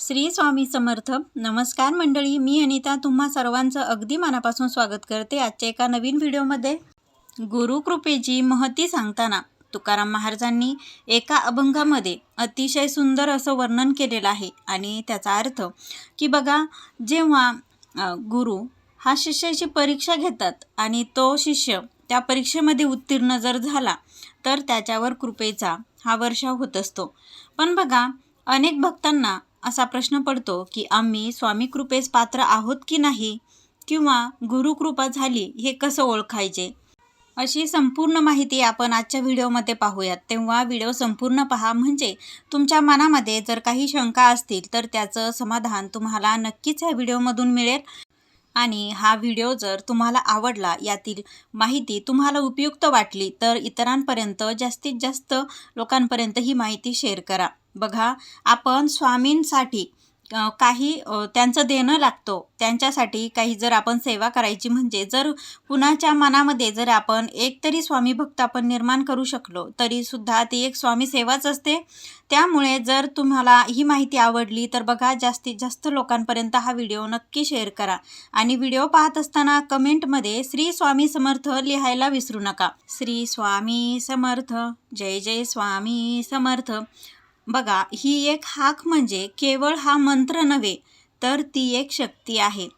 श्री स्वामी समर्थ. नमस्कार मंडळी मी अनिता तुम्हा सर्वांचं अगदी मनापासून स्वागत करते आजच्या एका नवीन व्हिडिओमध्ये. गुरुकृपेची महती सांगताना तुकाराम महाराजांनी एका अभंगामध्ये अतिशय सुंदर असं वर्णन केलेलं आहे आणि त्याचा अर्थ की बघा जेव्हा गुरु हा शिष्याची परीक्षा घेतात आणि तो शिष्य त्या परीक्षेमध्ये उत्तीर्ण जर झाला तर त्याच्यावर कृपेचा हा वर्षाव होत असतो. पण बघा अनेक भक्तांना असा प्रश्न पडतो की आम्ही स्वामी कृपेस पात्र आहोत की नाही? किंवा गुरुकृपा झाली हे कसं ओळखायचे? अशी संपूर्ण माहिती आपण आजच्या व्हिडिओमध्ये पाहूयात. तेव्हा व्हिडिओ संपूर्ण पहा. म्हणजे तुमच्या मनामध्ये जर काही शंका असतील तर त्याचं समाधान तुम्हाला नक्कीच ह्या व्हिडिओमधून मिळेल. आणि हा व्हिडिओ जर तुम्हाला आवडला यातील माहिती तुम्हाला उपयुक्त वाटली तर इतरांपर्यंत जास्तीत जास्त लोकांपर्यंत ही माहिती शेअर करा. बघा आपण स्वामींसाठी काही त्यांचं देणं लागतो. त्यांच्यासाठी काही जर आपण सेवा करायची म्हणजे जर कुणाच्या मनामध्ये जर आपण एक तरी स्वामी भक्त आपण निर्माण करू शकलो तरीसुद्धा ती एक स्वामी सेवाच असते. त्यामुळे जर तुम्हाला ही माहिती आवडली तर बघा जास्तीत जास्त लोकांपर्यंत हा व्हिडिओ नक्की शेअर करा. आणि व्हिडिओ पाहत असताना कमेंटमध्ये श्री स्वामी समर्थ लिहायला विसरू नका. श्री स्वामी समर्थ जय जय स्वामी समर्थ. बघा ही एक हाक म्हणजे केवळ हा मंत्र नव्हे तर ती एक शक्ती आहे.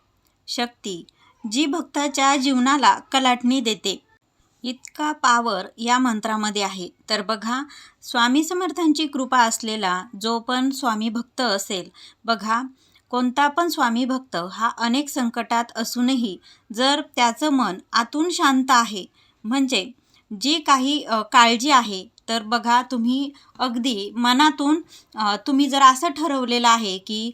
शक्ती जी भक्ताच्या जीवनाला कलाटणी देते. इतका पावर या मंत्रामध्ये आहे. तर बघा स्वामी समर्थांची कृपा असलेला जो पण स्वामी भक्त असेल बघा कोणता पण स्वामी भक्त हा अनेक संकटात असूनही जर त्याचं मन आतून शांत आहे म्हणजे जी काही काळजी आहे तर बघा तुम्ही अगदी मनातून तुम्ही जर असं ठरवलेलं आहे की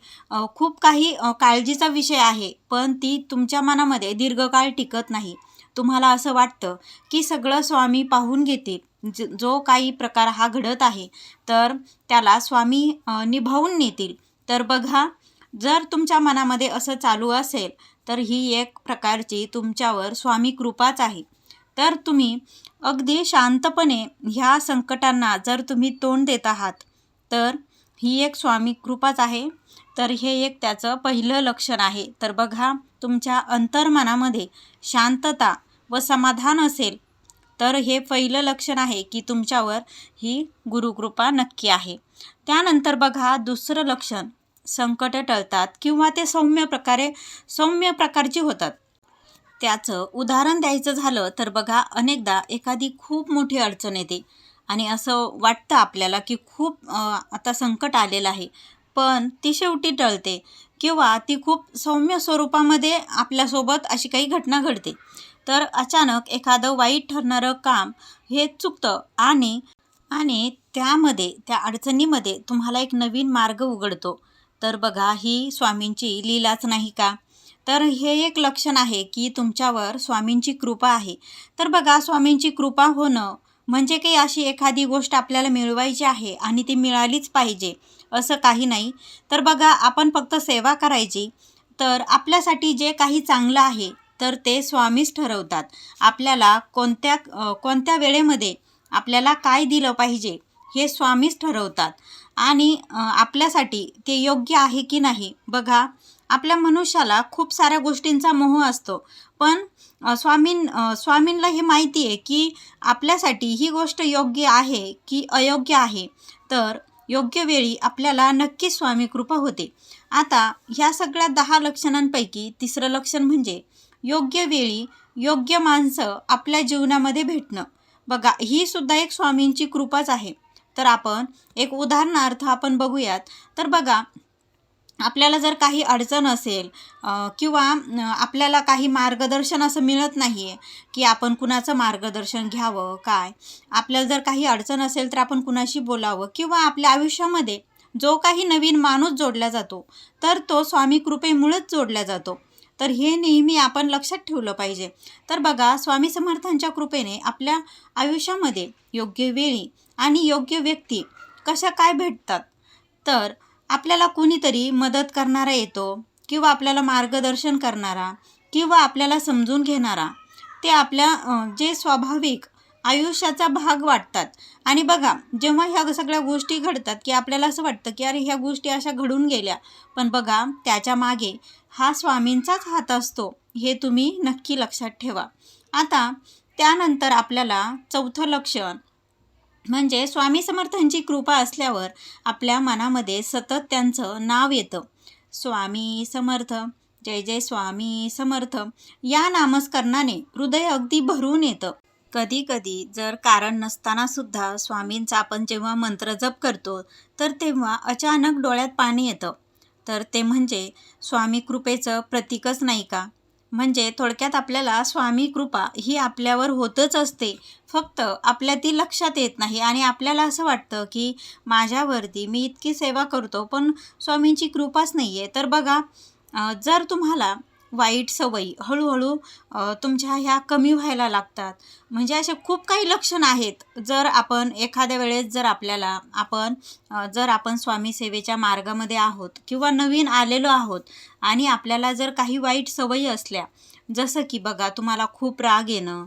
खूप काही काळजीचा विषय आहे पण ती तुमच्या मनामध्ये दीर्घकाळ टिकत नाही. तुम्हाला असं वाटतं की सगळं स्वामी पाहून घेतील. ज जो काही प्रकार हा घडत आहे तर त्याला स्वामी निभावून नेतील. तर बघा जर तुमच्या मनामध्ये असं चालू असेल तर ही एक प्रकारची तुमच्यावर स्वामी कृपाच आहे. तर तुम्ही अगदी शांतपणे ह्या संकटांना जर तुम्ही तोंड देत आहात तर ही एक स्वामी कृपाच आहे. तर हे एक त्याचं पहिलं लक्षण आहे. तर बघा तुमच्या अंतर्मनामध्ये शांतता व समाधान असेल तर हे पहिलं लक्षण आहे की तुमच्यावर ही गुरुकृपा नक्की आहे. त्यानंतर बघा दुसरं लक्षण संकट टळतात किंवा ते सौम्य प्रकारे सौम्य प्रकारची होतात. त्याचं उदाहरण द्यायचं झालं तर बघा अनेकदा एखादी खूप मोठी अडचण येते. आणि असं वाटतं आपल्याला की खूप आता संकट आलेलं आहे. पण ती शेवटी टळते किंवा ती खूप सौम्य स्वरूपामध्ये आपल्यासोबत अशी काही घटना घडते. तर अचानक एखादं वाईट ठरणारं काम हे चुकतं आणि आणि त्यामध्ये त्या अडचणीमध्ये तुम्हाला एक नवीन मार्ग उघडतो. तर बघा ही स्वामींची लीलाच नाही का? तर हे एक लक्षण आहे की तुमच्यावर स्वामींची कृपा आहे. तर बघा स्वामींची कृपा होणं म्हणजे काही अशी एखादी गोष्ट आपल्याला मिळवायची आहे आणि ती मिळालीच पाहिजे असं काही नाही. तर बघा आपण फक्त सेवा करायची. तर आपल्यासाठी जे काही चांगलं आहे तर ते स्वामीच ठरवतात. आपल्याला कोणत्या कोणत्या वेळेमध्ये आपल्याला काय दिलं पाहिजे हे स्वामीच ठरवतात. आणि आपल्यासाठी ते योग्य आहे की नाही बघा. आपल्या मनुष्याला खूप साऱ्या गोष्टींचा मोह असतो. पण स्वामीं स्वामींना हे माहिती आहे की आपल्यासाठी ही गोष्ट योग्य आहे की अयोग्य आहे? तर योग्य वेळी आपल्याला नक्कीच स्वामी कृपा होते. आता ह्या सगळ्या दहा लक्षणांपैकी तिसरं लक्षण म्हणजे योग्य वेळी योग्य माणसं आपल्या जीवनामध्ये भेटणं. बघा ही सुद्धा एक स्वामींची कृपाच आहे. तर आपण एक उदाहरणार्थ आपण बघूयात. तर बघा आपल्याला जर काही अडचण असेल किंवा आपल्याला काही मार्गदर्शन असं मिळत नाही आहे की आपण कुणाचं मार्गदर्शन घ्यावं काय? आपल्याला जर काही अडचण असेल तर आपण कुणाशी बोलावं किंवा आपल्या आयुष्यामध्ये जो काही नवीन माणूस जोडला जातो तर तो स्वामी कृपेमुळेच जोडला जातो. तर हे नेहमी आपण लक्षात ठेवलं पाहिजे. तर बघा स्वामी समर्थांच्या कृपेने आपल्या आयुष्यामध्ये योग्य वेळी आणि योग्य व्यक्ती कशा काय भेटतात? तर आपल्याला कुणीतरी मदत करणारा येतो किंवा आपल्याला मार्गदर्शन करणारा किंवा आपल्याला समजून घेणारा. ते आपल्या जे स्वाभाविक आयुष्याचा भाग वाटतात. आणि बघा जेव्हा ह्या सगळ्या गोष्टी घडतात की आपल्याला असं वाटतं की अरे ह्या गोष्टी अशा घडून गेल्या. पण बघा त्याच्यामागे हा स्वामींचाच हात असतो हे तुम्ही नक्की लक्षात ठेवा. आता त्यानंतर आपल्याला चौथं लक्षण म्हणजे स्वामी समर्थांची कृपा असल्यावर आपल्या मनामध्ये सतत त्यांचं नाव येतं. स्वामी समर्थ जय जय स्वामी समर्थ. या नामस्करणाने हृदय अगदी भरून येतं. कधी कधी जर कारण नसताना सुद्धा स्वामींचा आपण जेव्हा मंत्र जप करतो तर तेव्हा अचानक डोळ्यात पाणी येतं. तर ते म्हणजे स्वामी कृपेचं प्रतीकच नाही का? म्हणजे थोडक्यात आपल्याला स्वामी कृपा ही आपल्यावर होतच असते. फक्त आपल्या ती लक्षात येत नाही आणि आपल्याला असं वाटतं की माझ्यावरती मी इतकी सेवा करतो पण स्वामींची कृपाच नाही आहे तर बघा जर तुम्हाला वाईट सवयी हळूहळू तुमच्या ह्या कमी व्हायला लागतात. म्हणजे असे खूप काही लक्षण आहेत. जर आपण एखाद्या वेळेस जर आपल्याला आपण जर आपण स्वामी सेवेच्या मार्गामध्ये आहोत किंवा नवीन आलेलो आहोत आणि आपल्याला जर काही वाईट सवयी असल्या जसं की बघा तुम्हाला खूप राग येणं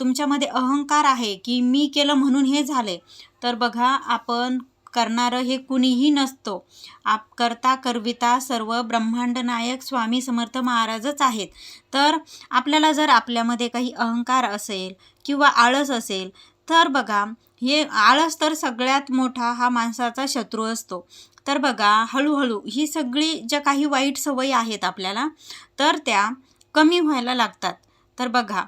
तुमच्यामध्ये अहंकार आहे की मी केलं म्हणून हे झाले तर बघा आपण करणारं हे कुणीही नसतो. आप करता करविता सर्व ब्रह्मांड नायक स्वामी समर्थ महाराजच आहेत. तर आपल्याला जर आपल्यामध्ये काही अहंकार असेल किंवा आळस असेल तर बघा हे आळस तर सगळ्यात मोठा हा माणसाचा शत्रू असतो. तर बघा हळूहळू ही सगळी ज्या काही वाईट सवयी आहेत आपल्याला तर त्या कमी व्हायला लागतात. तर बघा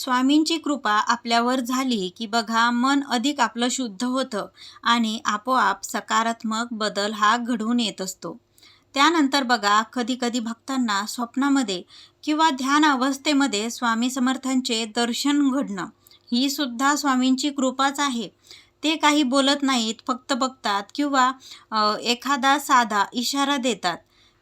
स्वामींची कृपा आपल्यावर झाली की बघा मन अधिक आपलं शुद्ध होतं आणि आपोआप सकारात्मक बदल हा घडून येत असतो. त्यानंतर बघा कधीकधी भक्तांना स्वप्नामध्ये किंवा ध्यान अवस्थेमध्ये स्वामी समर्थांचे दर्शन घडणं ही सुद्धा स्वामींची कृपाच आहे. ते काही बोलत नाहीत फक्त बघतात किंवा एखादा साधा इशारा देतात.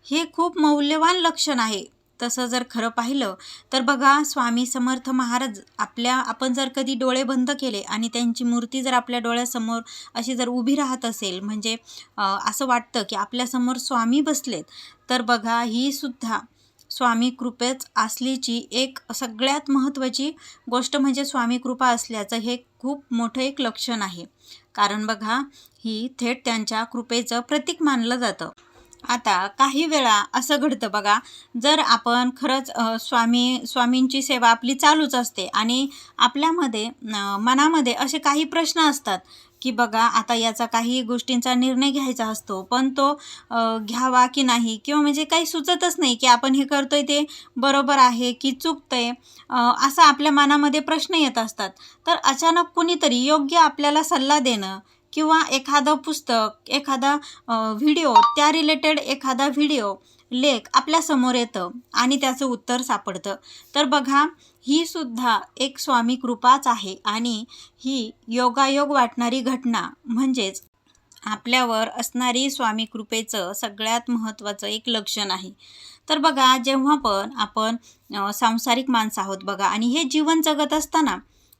हे खूप मौल्यवान लक्षण आहे. तसं जर खरं पाहिलं तर बघा स्वामी समर्थ महाराज आपल्या आपण जर कधी डोळे बंद केले आणि त्यांची मूर्ती जर आपल्या डोळ्यासमोर अशी जर उभी राहत असेल म्हणजे असं वाटतं की आपल्यासमोर स्वामी बसलेत तर बघा ही सुद्धा स्वामी कृपेच असलीची एक सगळ्यात महत्त्वाची गोष्ट म्हणजे स्वामी कृपा असल्याचं हे खूप मोठं एक लक्षण आहे. कारण बघा ही थेट त्यांच्या कृपेचं प्रतीक मानलं जातं. आता काही वेळा असं घडतं बघा जर आपण खरंच स्वामी स्वामींची सेवा आपली चालूच असते आणि आपल्यामध्ये मनामध्ये असे काही प्रश्न असतात की बघा आता याचा काही गोष्टींचा निर्णय घ्यायचा असतो पण तो घ्यावा की नाही? किंवा म्हणजे काही सुचतच नाही की आपण हे करतोय ते बरोबर आहे की चुकतंय असा असं आपल्या मनामध्ये प्रश्न येत असतात. तर अचानक कुणीतरी योग्य आपल्याला सल्ला देणं किंवा एखादं पुस्तक एखादा व्हिडिओ त्या रिलेटेड एखादा व्हिडिओ लेख आपल्यासमोर येतं आणि त्याचं उत्तर सापडतं. तर बघा ही सुद्धा एक स्वामी कृपाच आहे आणि ही योगायोग वाटणारी घटना म्हणजेच आपल्यावर असणारी स्वामी कृपेचं सगळ्यात महत्त्वाचं एक लक्षण आहे. तर बघा जेव्हा पण आपण सांसारिक माणसं आहोत बघा आणि हे जीवन जगत असताना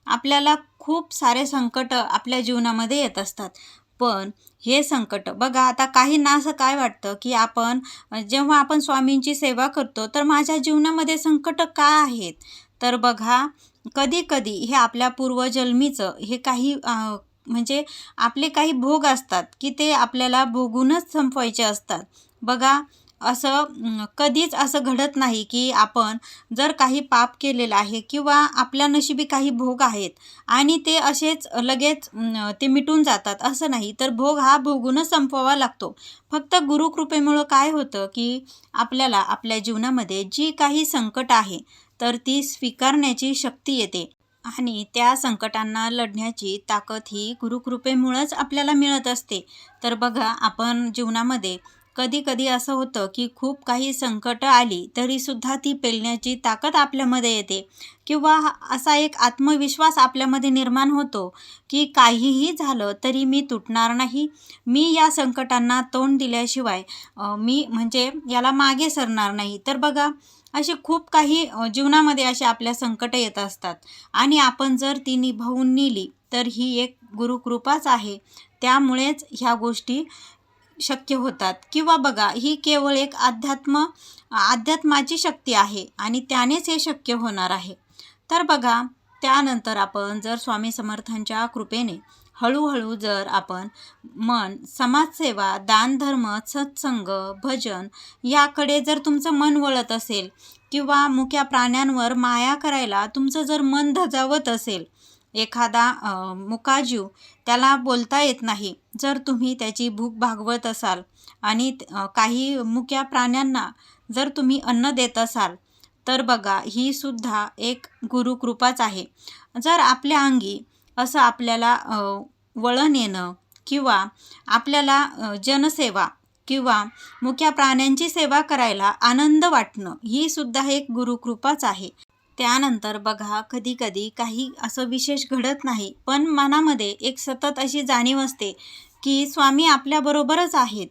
आपल्याला खूप सारे संकट आपल्या जीवनामध्ये येत असतात. पण हे संकट बघा आता काहींना असं काय वाटतं की आपण जेव्हा आपण स्वामींची सेवा करतो तर माझ्या जीवनामध्ये संकट का आहेत? तर बघा कधी कधी हे आपल्या पूर्वजन्मीचं हे काही म्हणजे आपले काही भोग असतात की ते आपल्याला भोगूनच संपवायचे असतात. बघा असं कधीच असं घडत नाही की आपण जर काही पाप केलेलं आहे किंवा आपल्या नशिबी काही भोग आहेत आणि ते असेच लगेच ते मिटून जातात असं नाही. तर भोग हा भोगूनच संपवावा लागतो. फक्त गुरुकृपेमुळं काय होतं की आपल्याला आपल्या जीवनामध्ये जी काही संकट आहे तर ती स्वीकारण्याची शक्ती येते आणि त्या संकटांना लढण्याची ताकद ही गुरुकृपेमुळंच आपल्याला मिळत असते. तर बघा आपण जीवनामध्ये कधी कधी असं होतं की खूप काही संकटं आली तरीसुद्धा ती पेलण्याची ताकद आपल्यामध्ये येते. किंवा असा एक आत्मविश्वास आपल्यामध्ये निर्माण होतो की काहीही झालं तरी मी तुटणार नाही. मी या संकटांना तोंड दिल्याशिवाय मी म्हणजे याला मागे सरणार नाही. तर बघा असे खूप काही जीवनामध्ये असे आपल्या संकटं येत असतात. आणि आपण जर ती निभावून नेली तर ही एक गुरुकृपाच आहे. त्यामुळेच ह्या गोष्टी शक्य होतात. किंवा बघा ही केवळ एक अध्यात्म अध्यात्माची शक्ती आहे आणि त्यानेच हे शक्य होणार आहे. तर बघा त्यानंतर आपण जर स्वामी समर्थांच्या कृपेने हळूहळू जर आपण मन समाजसेवा दानधर्म सत्संग भजन याकडे जर तुमचं मन वळत असेल किंवा मुक्या प्राण्यांवर माया करायला तुमचं जर मन धजावत असेल एखादा मुकाजीव त्याला बोलता येत नाही. जर तुम्ही त्याची भूक भागवत असाल आणि काही मुक्या प्राण्यांना जर तुम्ही अन्न देत असाल तर बघा ही सुद्धा एक गुरुकृपाच आहे. जर आपल्या अंगी असं आपल्याला वळण येणं किंवा आपल्याला जनसेवा किंवा मुक्या प्राण्यांची सेवा करायला आनंद वाटणं ही सुद्धा एक गुरुकृपाच आहे. त्यानंतर बघा कधी कधी काही असं विशेष घडत नाही पण मनामध्ये एक सतत अशी जाणीव असते की स्वामी आपल्याबरोबरच आहेत.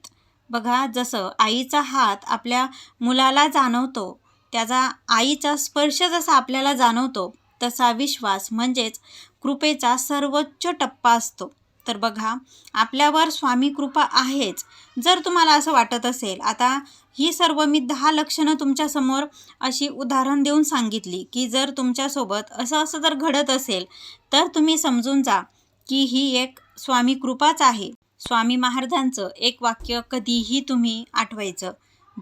बघा जसं आईचा हात आपल्या मुलाला जाणवतो त्याचा आईचा स्पर्श जसा आपल्याला जाणवतो तसा विश्वास म्हणजेच कृपेचा सर्वोच्च टप्पा असतो. तर बघा आपल्यावर स्वामी कृपा आहेच जर तुम्हाला असं वाटत असेल. आता ही सर्व मी दहा लक्षणं तुमच्यासमोर अशी उदाहरण देऊन सांगितली की जर तुमच्यासोबत असं असं जर घडत असेल तर तुम्ही समजून जा की ही एक स्वामी कृपाच आहे. स्वामी महाराजांचं एक वाक्य कधीही तुम्ही आठवायचं.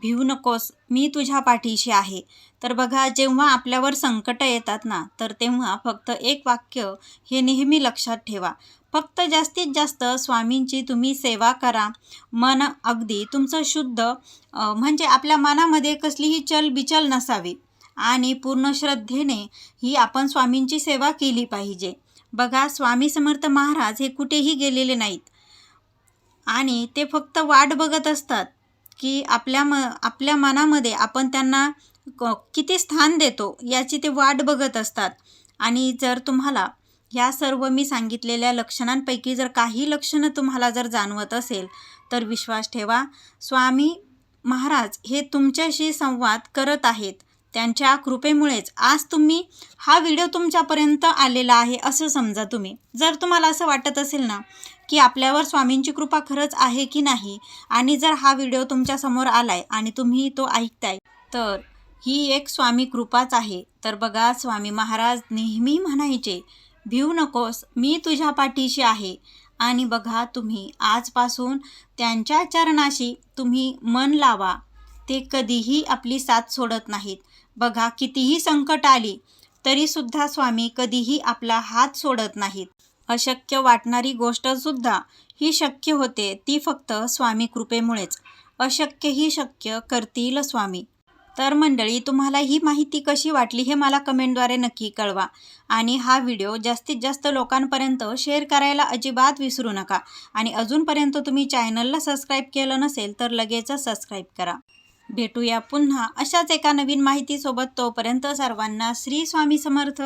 भिवू नकोस मी तुझ्या पाठीशी आहे. तर बघा जेव्हा आपल्यावर संकट येतात ना तर तेव्हा फक्त एक वाक्य हे नेहमी लक्षात ठेवा. फक्त जास्तीत जास्त स्वामींची तुम्ही सेवा करा. मन अगदी तुमचं शुद्ध म्हणजे आपल्या मनामध्ये कसलीही चल बिचल नसावी. आणि पूर्ण श्रद्धेने ही आपण स्वामींची सेवा केली पाहिजे. बघा स्वामी समर्थ महाराज हे कुठेही गेलेले नाहीत. आणि ते फक्त वाट बघत असतात. की आपल्या म आपल्या मनामध्ये आपण त्यांना क किती स्थान देतो याची ते वाट बघत असतात. आणि जर तुम्हाला ह्या सर्व मी सांगितलेल्या लक्षणांपैकी जर काही लक्षणं तुम्हाला जर जाणवत असेल तर विश्वास ठेवा. स्वामी महाराज हे तुमच्याशी संवाद करत आहेत. त्यांच्या कृपेमुळेच आज तुम्ही हा व्हिडिओ तुमच्यापर्यंत आलेला आहे असं समजा तुम्ही. जर तुम्हाला असं वाटत असेल ना की आपल्यावर स्वामींची कृपा खरंच आहे की नाही आणि जर हा व्हिडिओ तुमच्यासमोर आलाय आणि तुम्ही तो ऐकताय तर ही एक स्वामी कृपाच आहे. तर बघा स्वामी महाराज नेहमी म्हणायचे भिऊ नकोस मी तुझ्या पाठीशी आहे. आणि बघा तुम्ही आजपासून त्यांच्या चरणाशी तुम्ही मन लावा. ते कधीही आपली साथ सोडत नाहीत. बघा कितीही संकट आली तरीसुद्धा स्वामी कधीही आपला हात सोडत नाहीत. अशक्य वाटणारी गोष्टसुद्धा ही शक्य होते ती फक्त स्वामी कृपेमुळेच. अशक्य ही शक्य करतील स्वामी. तर मंडळी तुम्हाला ही माहिती कशी वाटली हे मला कमेंटद्वारे नक्की कळवा. आणि हा व्हिडिओ जास्तीत जास्त लोकांपर्यंत शेअर करायला अजिबात विसरू नका. आणि अजूनपर्यंत तुम्ही चॅनलला सबस्क्राईब केलं नसेल तर लगेचच सबस्क्राईब करा. भेटूया पुन्हा अशाच एका नवीन माहितीसोबत तोपर्यंत सर्वांना श्री स्वामी समर्थ.